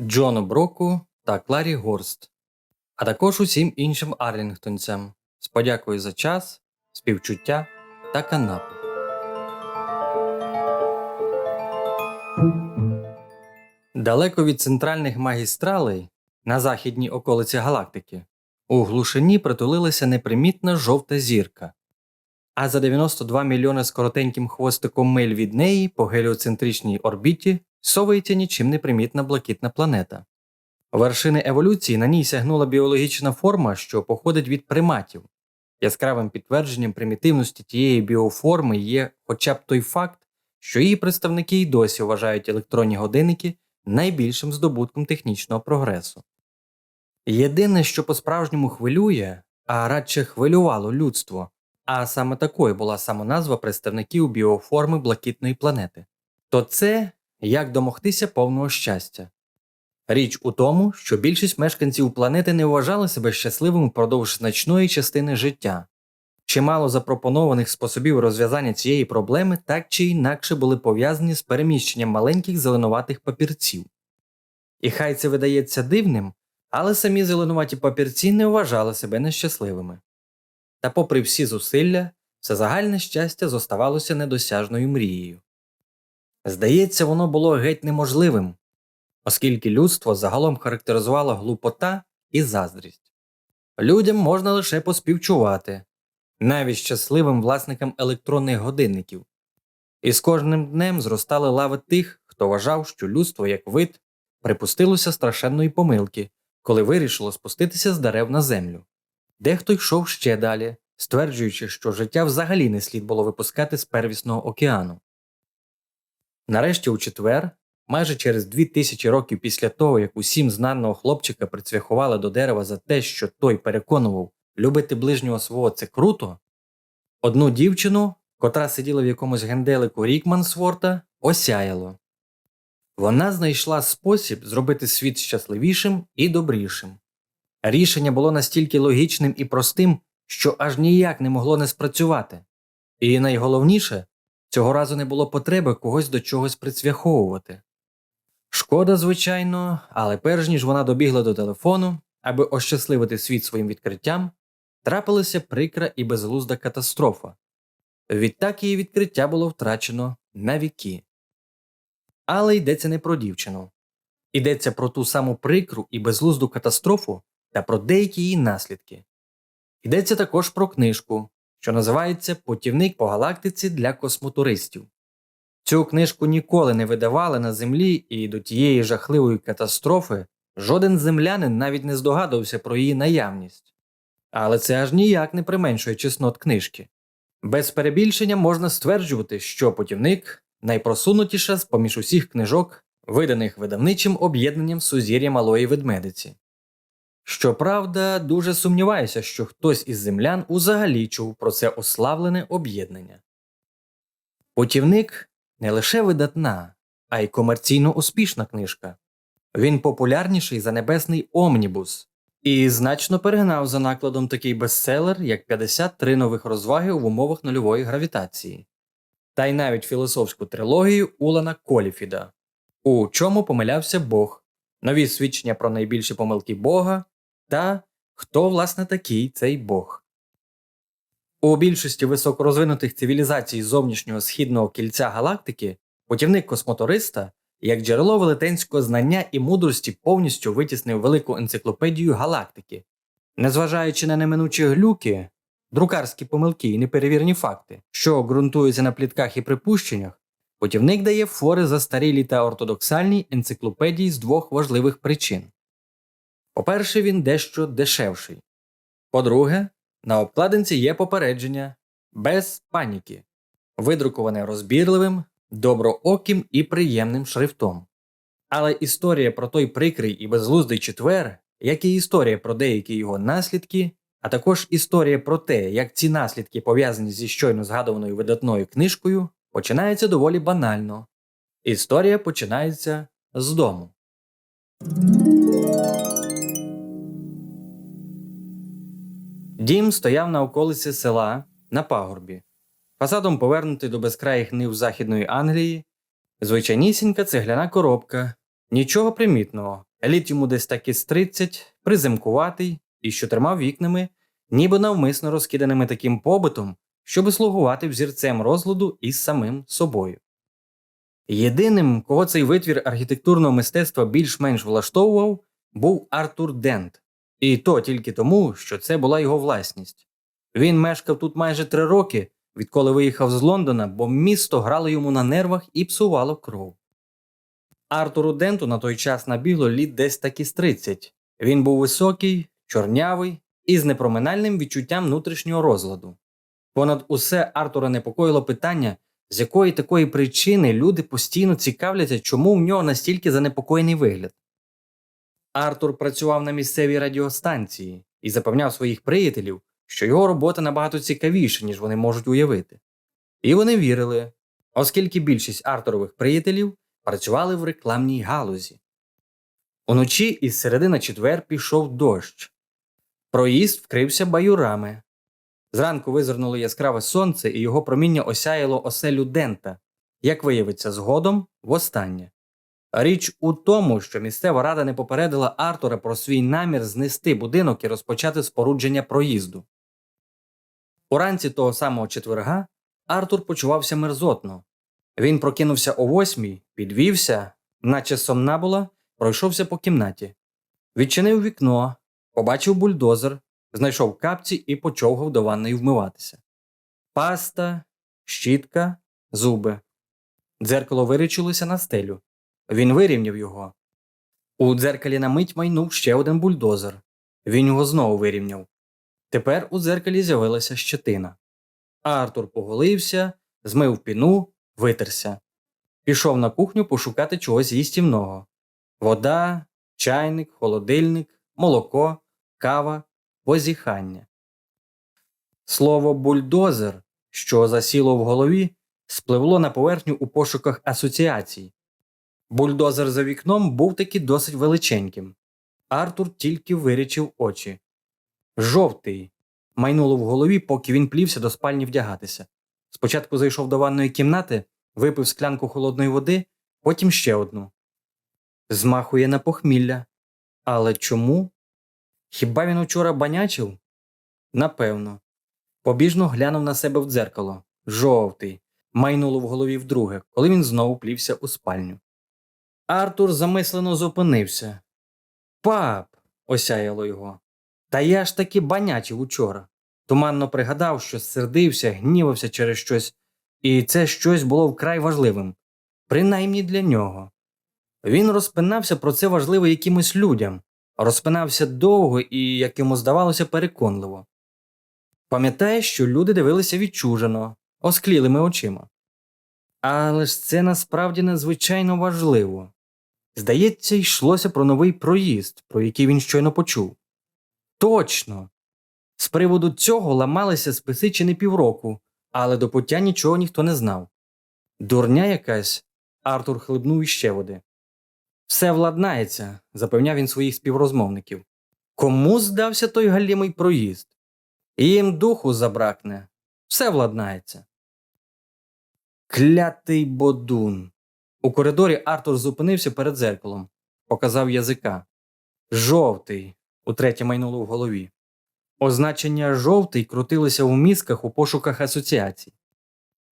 Джону Броку та Кларі Горст, а також усім іншим арлінгтонцям з подякою за час, співчуття та канапу. Далеко від центральних магістралей на західній околиці галактики у глушині притулилася непримітна жовта зірка, а за 92 мільйони з коротеньким хвостиком миль від неї по геліоцентричній орбіті совається нічим не примітна блакитна планета. Вершини еволюції на ній сягнула біологічна форма, що походить від приматів. Яскравим підтвердженням примітивності тієї біоформи є хоча б той факт, що її представники й досі вважають електронні годинники найбільшим здобутком технічного прогресу. Єдине, що по-справжньому хвилює, а радше хвилювало людство, а саме такою була самоназва представників біоформи блакитної планети, то це як домогтися повного щастя. Річ у тому, що більшість мешканців планети не вважали себе щасливими впродовж значної частини життя. Чимало запропонованих способів розв'язання цієї проблеми так чи інакше були пов'язані з переміщенням маленьких зеленуватих папірців. І хай це видається дивним, але самі зеленуваті папірці не вважали себе нещасливими. Та, попри всі зусилля, все загальне щастя зоставалося недосяжною мрією. Здається, воно було геть неможливим, оскільки людство загалом характеризувало глупота і заздрість. Людям можна лише поспівчувати, навіть щасливим власникам електронних годинників, і з кожним днем зростали лави тих, хто вважав, що людство як вид припустилося страшенної помилки, коли вирішило спуститися з дерев на землю. Дехто йшов ще далі, стверджуючи, що життя взагалі не слід було випускати з первісного океану. Нарешті у четвер, майже через дві тисячі років після того, як усім знаного хлопчика прицвяхували до дерева за те, що той переконував любити ближнього свого це круто, одну дівчину, котра сиділа в якомусь генделику Рікмансворта, осяяло. Вона знайшла спосіб зробити світ щасливішим і добрішим. Рішення було настільки логічним і простим, що аж ніяк не могло не спрацювати. І найголовніше, цього разу не було потреби когось до чогось прицвяховувати. Шкода, звичайно, але перш ніж вона добігла до телефону, аби ощасливити світ своїм відкриттям, трапилася прикра і безглузда катастрофа. Відтак її відкриття було втрачено на віки. Але йдеться не про дівчину. Йдеться про ту саму прикру і безглузду катастрофу та про деякі її наслідки. Йдеться також про книжку, що називається Путівник по галактиці для космотуристів. Цю книжку ніколи не видавали на землі, і до тієї жахливої катастрофи жоден землянин навіть не здогадувався про її наявність. Але це аж ніяк не применшує чеснот книжки. Без перебільшення можна стверджувати, що путівник найпросунутіша з поміж усіх книжок, виданих видавничим об'єднанням Сузір'я Малої Ведмедиці. Щоправда, дуже сумніваюся, що хтось із землян узагалі чув про це ославлене об'єднання. Путівник не лише видатна, а й комерційно успішна книжка. Він популярніший за небесний Омнібус і значно перегнав за накладом такий бестселер, як 53 нових розваги в умовах нульової гравітації, та й навіть філософську трилогію Улана Коліфіда, у чому помилявся Бог, нові свідчення про найбільші помилки Бога та хто власне такий цей Бог. У більшості високорозвинутих цивілізацій зовнішнього східного кільця галактики путівник космотуриста як джерело велетенського знання і мудрості повністю витіснив велику енциклопедію галактики, незважаючи на неминучі глюки, друкарські помилки і неперевірні факти, що ґрунтуються на плітках і припущеннях, путівник дає фори застарілі та ортодоксальні енциклопедії з двох важливих причин. По-перше, він дещо дешевший. По-друге, на обкладинці є попередження без паніки, видруковане розбірливим, доброоким і приємним шрифтом. Але історія про той прикрий і безглуздий четвер, як і історія про деякі його наслідки, а також історія про те, як ці наслідки пов'язані зі щойно згадуваною видатною книжкою, починається доволі банально. Історія починається з дому. Дім стояв на околиці села на пагорбі, фасадом повернутий до безкраїх нив Західної Англії, звичайнісінька цегляна коробка, нічого примітного, літ йому десь так із 30, приземкуватий і з чотирма вікнами, ніби навмисно розкиданими таким побитом, щоби слугувати взірцем розладу із самим собою. Єдиним, кого цей витвір архітектурного мистецтва більш-менш влаштовував, був Артур Дент, і то тільки тому, що це була його власність. Він мешкав тут майже три роки, відколи виїхав з Лондона, бо місто грало йому на нервах і псувало кров. Артуру Денту на той час набігло літ десь так із 30. Він був високий, чорнявий і з непроминальним відчуттям внутрішнього розладу. Понад усе Артура непокоїло питання, з якої такої причини люди постійно цікавляться, чому в нього настільки занепокоєний вигляд. Артур працював на місцевій радіостанції і запевняв своїх приятелів, що його робота набагато цікавіша, ніж вони можуть уявити. І вони вірили, оскільки більшість Артурових приятелів працювали в рекламній галузі. Уночі із середи на четвер пішов дощ. Проїзд вкрився баюрами. Зранку визирнуло яскраве сонце, і його проміння осяяло оселю Дента, як виявиться згодом, востаннє. Річ у тому, що місцева рада не попередила Артура про свій намір знести будинок і розпочати спорудження проїзду. Уранці того самого четверга Артур почувався мерзотно. Він прокинувся о восьмій, підвівся, наче сомнабула, пройшовся по кімнаті, відчинив вікно, побачив бульдозер, знайшов капці і почовгав до ванної вмиватися. Паста, щітка, зуби. Дзеркало вирічилося на стелю. Він вирівняв його. У дзеркалі на мить майнув ще один бульдозер. Він його знову вирівняв. Тепер у дзеркалі з'явилася щетина. Артур поголився, змив піну, витерся. Пішов на кухню пошукати чогось їстівного. Вода, чайник, холодильник, молоко, кава, позіхання. Слово бульдозер, що засіло в голові, спливло на поверхню у пошуках асоціацій. Бульдозер за вікном був таки досить величеньким. Артур тільки вирічив очі. Жовтий. Майнуло в голові, поки він плівся до спальні вдягатися. Спочатку зайшов до ванної кімнати, випив склянку холодної води, потім ще одну. Змахує на похмілля. Але чому? Хіба він учора банячив? Напевно. Побіжно глянув на себе в дзеркало. Жовтий. Майнуло в голові вдруге, коли він знову плівся у спальню. Артур замислено зупинився. Пап. осяяло його. Та я ж таки банячив учора. Туманно пригадав, що сердився, гнівався через щось, і це щось було вкрай важливим, принаймні для нього. Він розпинався про це важливо якимось людям, розпинався довго і, як йому здавалося, переконливо. Пам'ятає, що люди дивилися відчужено, осклілими очима. Але ж це насправді надзвичайно важливо. Здається, йшлося про новий проїзд, про який він щойно почув. Точно. З приводу цього ламалися списи чи не півроку, але до пуття нічого ніхто не знав. Дурня якась, Артур хлебнув іще води. Все владнається, запевняв він своїх співрозмовників. Кому здався той галімий проїзд? Їм духу забракне, все владнається. Клятий бодун. У коридорі Артур зупинився перед зеркалом, показав язика. Жовтий, утретє майнуло в голові. Означення жовтий крутилося у мізках у пошуках асоціацій.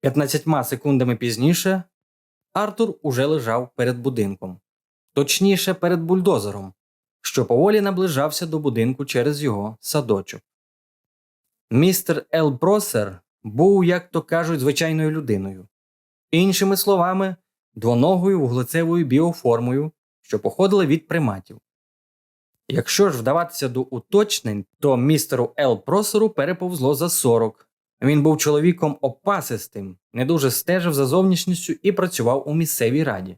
15 секундами пізніше Артур уже лежав перед будинком, точніше перед бульдозером, що поволі наближався до будинку через його садочок. Містер Ел Бросер був, як то кажуть, звичайною людиною, іншими словами, двоногою вуглецевою біоформою, що походила від приматів. Якщо ж вдаватися до уточнень, то містеру Ел Просеру переповзло за 40. Він був чоловіком опасистим, не дуже стежив за зовнішністю і працював у місцевій раді.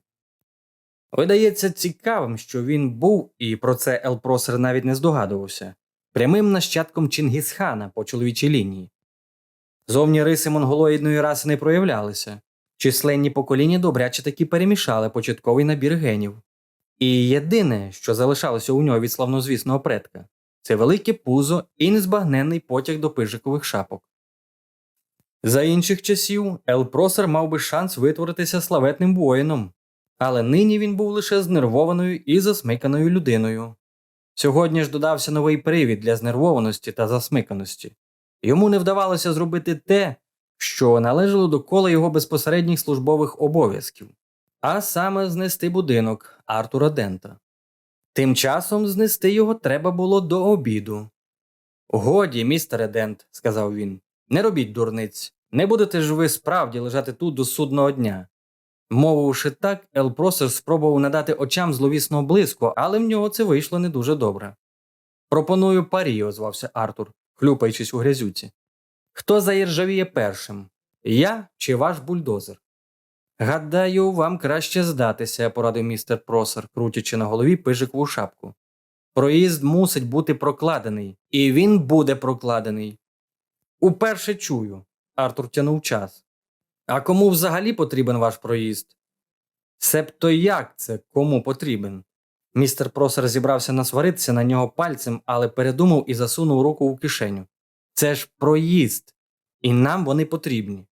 Видається цікавим, що він був, і про це Ел Просер навіть не здогадувався, прямим нащадком Чингісхана по чоловічій лінії. Зовні риси монголоїдної раси не проявлялися, численні покоління добряче таки перемішали початковий набір генів. І єдине, що залишалося у нього від славнозвісного предка, це велике пузо і незбагненний потяг до пижикових шапок. За інших часів Ел Просер мав би шанс витворитися славетним воїном, Але нині він був лише знервованою і засмиканою людиною. Сьогодні ж додався новий привід для знервованості та засмиканості. Йому не вдавалося зробити те, що належало до кола його безпосередніх службових обов'язків, а саме знести будинок Артура Дента. Тим часом знести його треба було до обіду. Годі, містере Дент, сказав він, не робіть дурниць, не будете ж ви справді лежати тут до судного дня. Мовивши так, Елпросер спробував надати очам зловісного блиску, але в нього це вийшло не дуже добре. Пропоную парі, озвався Артур, хлюпаючись у грязюці. Хто заіржавіє першим? Я чи ваш бульдозер? Гадаю, вам краще здатися, порадив містер Просер, крутячи на голові пижикову шапку. Проїзд мусить бути прокладений, і він буде прокладений. Уперше чую. Артур тянув час. А кому взагалі потрібен ваш проїзд? Себто як це кому потрібен? Містер Просер зібрався насваритися на нього пальцем, але передумав і засунув руку у кишеню. Це ж проїзд, і нам вони потрібні.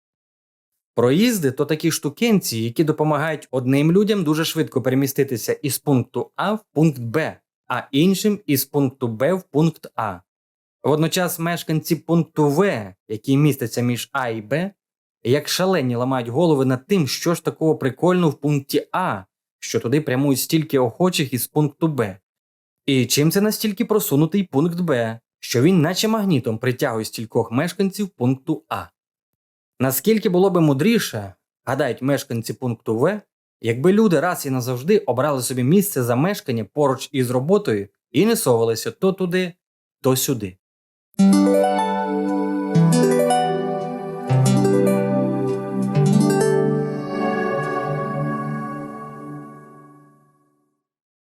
Проїзди то такі штукенці, які допомагають одним людям дуже швидко переміститися із пункту А в пункт Б, а іншим із пункту Б в пункт А. Водночас мешканці пункту В, який міститься між А і Б, як шалені ламають голови над тим, що ж такого прикольного в пункті А, що туди прямують стільки охочих із пункту Б. І чим це настільки просунутий пункт Б, що він наче магнітом притягує стількох мешканців пункту А. Наскільки було би мудріше, гадають мешканці пункту В, якби люди раз і назавжди обрали собі місце за мешкання поруч із роботою і не совалися то туди, то сюди.